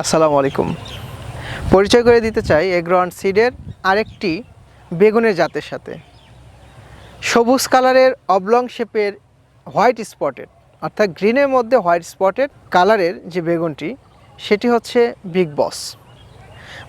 আসসালামু আলাইকুম। পরিচয় করে দিতে চাই এগ্রন সিডের আরেকটি বেগুনের জাতের সাথে। সবুজ কালারের অবলং শেপের হোয়াইট স্পটেড, অর্থাৎ গ্রিনের মধ্যে হোয়াইট স্পটেড কালারের যে বেগুনটি, সেটি হচ্ছে বিগ বস।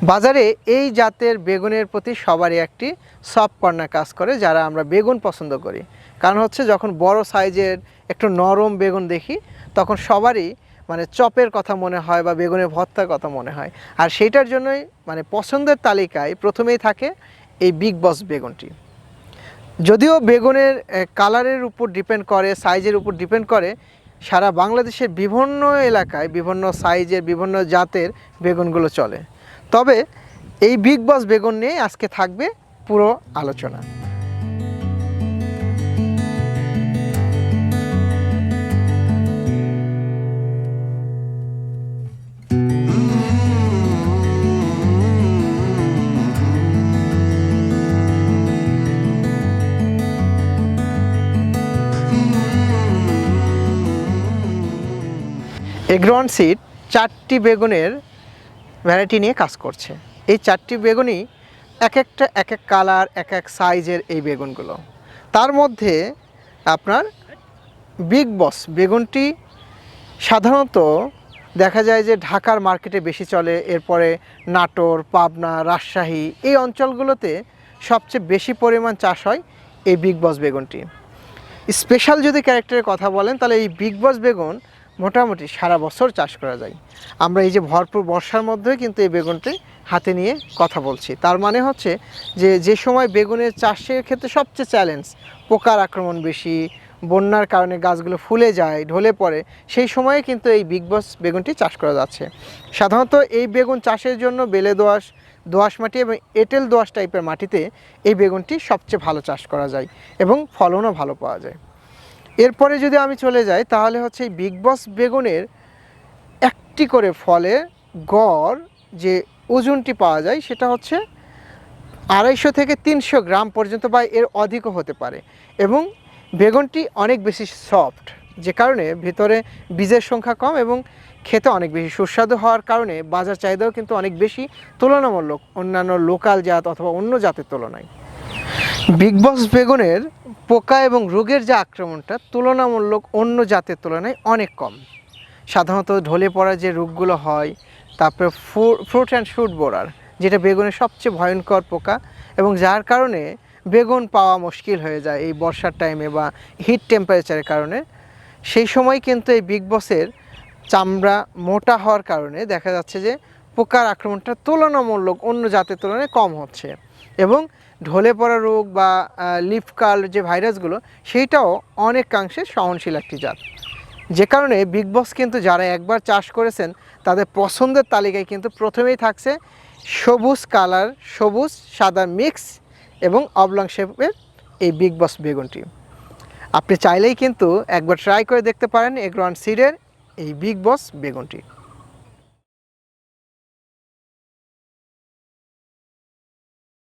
বাজারে এই জাতের বেগুনের প্রতি সবারই একটি সফট কর্নার কাজ করে, যারা আমরা বেগুন পছন্দ করি। কারণ হচ্ছে যখন বড় সাইজের একটু নরম বেগুন দেখি, তখন সবারই মানে চপের কথা মনে হয় বা বেগুনের ভর্তার কথা মনে হয়। আর সেইটার জন্যই মানে পছন্দের তালিকায় প্রথমেই থাকে এই বিগ বস বেগুনটি। যদিও বেগুনের কালারের উপর ডিপেন্ড করে সাইজের উপর ডিপেন্ড করে, সারা বাংলাদেশের বিভিন্ন এলাকায়, বিভিন্ন সাইজের বিভিন্ন জাতের বেগুনগুলো চলে। তবে এই বিগ বস বেগুন নিয়ে আজকে থাকবে পুরো আলোচনা। এগ্রন সিড চারটি বেগুনের ভ্যারাইটি নিয়ে কাজ করছে। এই চারটি বেগুনই এক একটা, এক এক কালার এক এক সাইজের এই বেগুনগুলো। তার মধ্যে আপনার বিগ বস বেগুনটি সাধারণত দেখা যায় যে ঢাকার মার্কেটে বেশি চলে, এরপরে নাটোর, পাবনা, রাজশাহী এই অঞ্চলগুলোতে সবচেয়ে বেশি পরিমাণ চাষ হয় এই বিগ বস বেগুনটি। স্পেশাল যদি ক্যারেক্টারের কথা বলেন, তাহলে এই বিগ বস বেগুন মোটামুটি সারা বছর চাষ করা যায়। আমরা এই যে ভরপুর বর্ষার মধ্যে কিন্তু এই বেগুনটি হাতে নিয়ে কথা বলছি। তার মানে হচ্ছে যে যে সময় বেগুনের চাষের ক্ষেত্রে সবচেয়ে চ্যালেঞ্জ পোকার আক্রমণ বেশি, বন্যার কারণে গাছগুলো ফুলে যায়, ঢলে পড়ে, সেই সময়ে কিন্তু এই বিগ বস বেগুনটি চাষ করা যাচ্ছে। সাধারণত এই বেগুন চাষের জন্য বেলে দোআঁশ দোআঁশ মাটি এবং এঁটেল দোআঁশ টাইপের মাটিতে এই বেগুনটি সবচেয়ে ভালো চাষ করা যায় এবং ফলনও ভালো পাওয়া যায়। এরপরে যদি আমি চলে যাই, তাহলে হচ্ছে এই বিগ বস বেগুনের একটি করে ফলে গড় যে ওজনটি পাওয়া যায়, সেটা হচ্ছে আড়াইশো থেকে তিনশো গ্রাম পর্যন্ত বা এর অধিকও হতে পারে। এবং বেগুনটি অনেক বেশি সফট, যে কারণে ভিতরে বীজের সংখ্যা কম এবং খেতে অনেক বেশি সুস্বাদু হওয়ার কারণে বাজার চাহিদাও কিন্তু অনেক বেশি তুলনামূলক অন্যান্য লোকাল জাত অথবা অন্য জাতের তুলনায়। বিগ বস বেগুনের পোকা এবং রোগের যে আক্রমণটা তুলনামূলক অন্য জাতের তুলনায় অনেক কম। সাধারণত ঢলে পড়া যে রোগগুলো হয়, তারপরে ফ্রুট অ্যান্ড শুট বোরার যেটা বেগুনের সবচেয়ে ভয়ঙ্কর পোকা এবং যার কারণে বেগুন পাওয়া মুশকিল হয়ে যায় এই বর্ষার টাইমে বা হিট টেম্পারেচারের কারণে। সেই সময় কিন্তু এই বিগ বসের চামড়া মোটা হওয়ার কারণে দেখা যাচ্ছে যে পোকার আক্রমণটা তুলনামূলক অন্য জাতের তুলনায় কম হচ্ছে। এবং ঢলে পড়া রোগ বা লিফ কার্ল যে ভাইরাসগুলো, সেইটাও অনেকাংশে সহনশীল একটি জাত। যে কারণে বিগ বস কিন্তু যারা একবার চাষ করেছেন, তাদের পছন্দের তালিকায় কিন্তু প্রথমেই থাকছে সবুজ কালার, সবুজ, সাদা মিক্স এবং অবলং শেপের এই বিগ বস বেগুনটি। আপনি চাইলেই কিন্তু একবার ট্রাই করে দেখতে পারেন এগ্রন সিডের এই বিগ বস বেগুনটি।